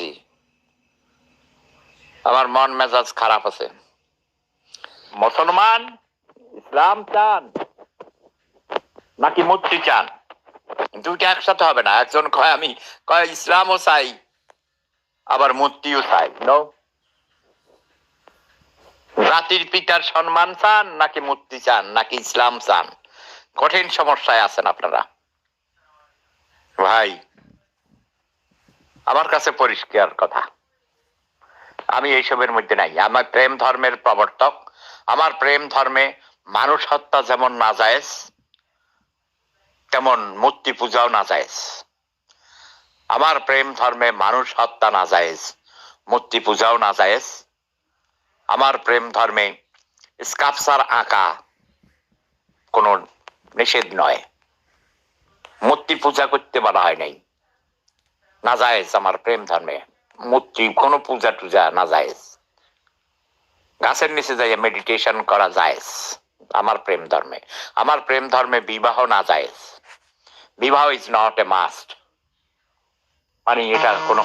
আসছি আমার মন মেজাজ খারাপ আছে। মুসলমান ইসলাম চান, নাকি মুক্তি চান? দুইটা একসাথে হবে না, একজন কয় আমি, কয় ইসলামও চাই, আবার মুক্তিও চাই। জাতির পিতার সম্মান চান, নাকি মুক্তি চান, নাকি ইসলাম চান? কঠিন সমস্যায় আছেন আপনারা। ভাই আমার কাছে পরিষ্কার কথা। আমি এইসবের মধ্যে নাই। আমার প্রেম ধর্মের প্রবর্তক। আমার প্রেম ধর্মে মানুষ হত্যা যেমন না যায়জ তেমন মূর্তি পূজাও না যায়জ আমার প্রেম ধর্মে মানুষ হত্যা না যায়জ মূর্তি পূজাও না যায়জ আমার প্রেম ধর্মে স্কাপচার আঁকা কোনো নিষেধ নয়। মূর্তি পূজা করতে বলা হয় নাই। না আমার প্রেম ধর্মে। মূর্তি, কোনো পূজা টুজা গাছের নিচে মেডিটেশন করা যায়জ আমার প্রেম ধর্মে। আমার প্রেম ধর্মে বিবাহ না যায়জ বিবাহ ইজ নট এ মাস্ট মানে এটা কোনো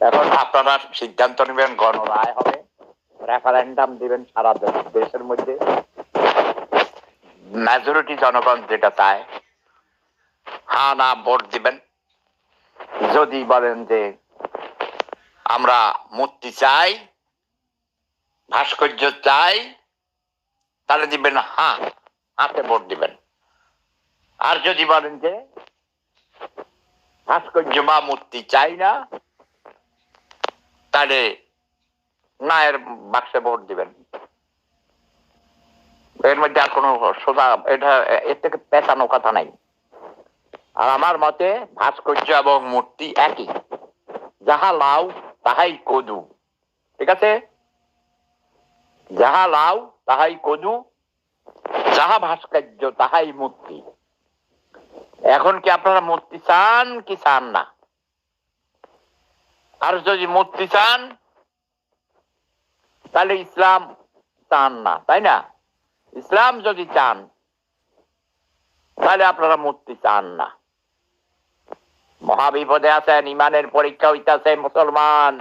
এখন আপনারা সিদ্ধান্ত নেবেন গণরায় হবে। রেফারেন্ডাম দিবেন সারা দেশ- দেশের মধ্যে। মেজরিটি জনগণ যেটা চায়, হা না ভোট দিবেন। যদি বলেন যে আমরা মূর্তি চাই, ভাস্কর্য চাই, তাহলে দিবেন হা, হাতে ভোট দিবেন। আর যদি বলেন যে ভাস্কর্য বা মূর্তি চাই না, তাহলে নায়ের বাক্সে ভোট দিবেন। এর মধ্যে আর কোনো সোজা এটা, এর থেকে পেঁচানো কথা নাই। আর আমার মতে ভাস্কর্য এবং মূর্তি একই। যাহা লাউ তাহাই কদু। ঠিক আছে? যাহা লাউ তাহাই কদু। যাহা ভাস্কর্য, তাহাই মূর্তি। এখন কি আপনারা মূর্তি চান কি চান না? আর যদি মূর্তি চান, তাহলে ইসলাম চান না, তাই না? ইসলাম যদি চান তাহলে আপনারা মুক্তি চান না। মহাবিপদে আছেন ইমানের পরীক্ষা হইতেছে মুসলমান।